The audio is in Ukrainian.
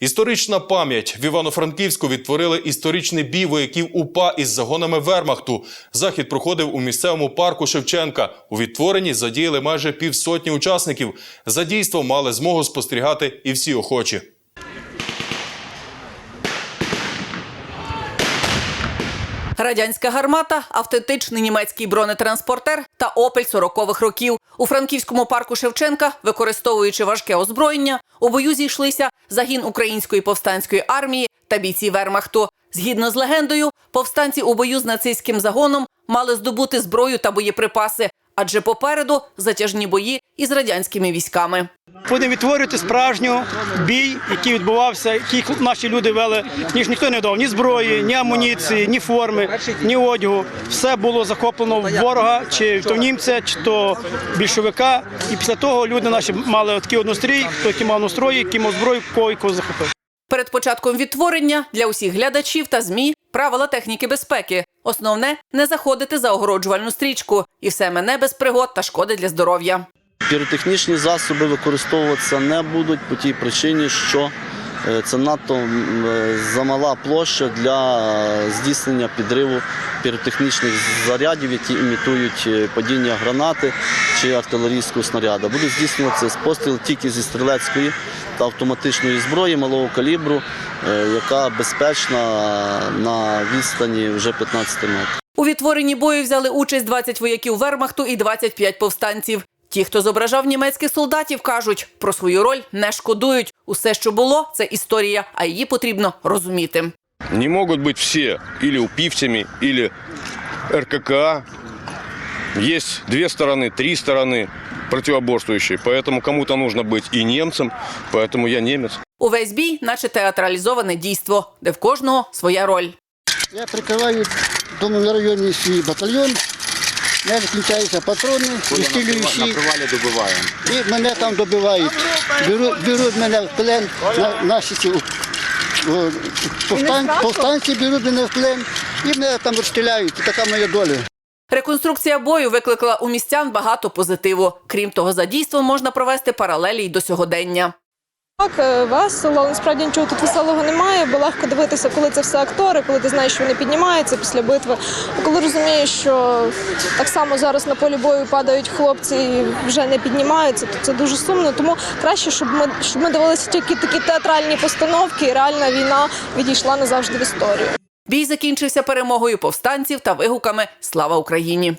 Історична пам'ять в Івано-Франківську відтворили історичний бій вояків УПА із загонами Вермахту. Захід проходив у місцевому парку Шевченка. У відтворенні задіяли майже півсотні учасників. За дійством мали змогу спостерігати і всі охочі. Радянська гармата, автентичний німецький бронетранспортер та опель 40-х років. У франківському парку Шевченка, використовуючи важке озброєння, у бою зійшлися загін української повстанської армії та бійці Вермахту. Згідно з легендою, повстанці у бою з нацистським загоном мали здобути зброю та боєприпаси, адже попереду затяжні бої із радянськими військами. Будемо відтворювати справжню бій, який відбувався, який наші люди вели. Ніж ніхто не дав ні зброї, ні амуніції, ні форми, ні одягу. Все було захоплено в ворога, чи то німця, чи то більшовика. І після того люди наші мали такий однострій, хто який мав настрої, який мав зброю, кого і кого захопив. Перед початком відтворення для усіх глядачів та змі правила техніки безпеки. Основне не заходити за огороджувальну стрічку, і все мене без пригод та шкоди для здоров'я. Піротехнічні засоби використовуватися не будуть по тій причині, що е, це надто е, замала площа для е, здійснення підриву піротехнічних зарядів, які імітують е, падіння гранати чи артилерійського снаряду. Будуть здійснюватися постріл тільки зі стрілецької та автоматичної зброї малого калібру, е, яка безпечна на відстані вже 15 метрів. У відтворенні бою взяли участь 20 вояків Вермахту і 25 повстанців. Ті, хто зображав німецьких солдатів, кажуть, про свою роль не шкодують. Усе, що було, це історія, а її потрібно розуміти. Не могут быть все или упивцами, или РККА. Есть две стороны, три стороны противоборствующие. Поэтому кому-то нужно быть и немцем, поэтому я немец. Увесь бій, наче театралізоване дійство, де в кожного своя роль. Я прикриваю в тому районі свій батальйон, в мене кінчаються патрони, відстрілюючі, добиваємо. і мене там добивають. Беруть, беруть мене в плен, на, наші ці о, повстан, повстанці беруть мене в плен і мене там розстріляють. Така моя доля. Реконструкція бою викликала у містян багато позитиву. Крім того, за дійством можна провести паралелі й до сьогодення. Так, е, весело, насправді нічого тут веселого немає, бо легко дивитися, коли це все актори, коли ти знаєш, що вони піднімаються після битви. Коли розумієш, що так само зараз на полі бою падають хлопці і вже не піднімаються, то це дуже сумно. Тому краще, щоб ми щоб ми дивилися тільки такі театральні постановки, і реальна війна відійшла назавжди в історію. Бій закінчився перемогою повстанців та вигуками Слава Україні.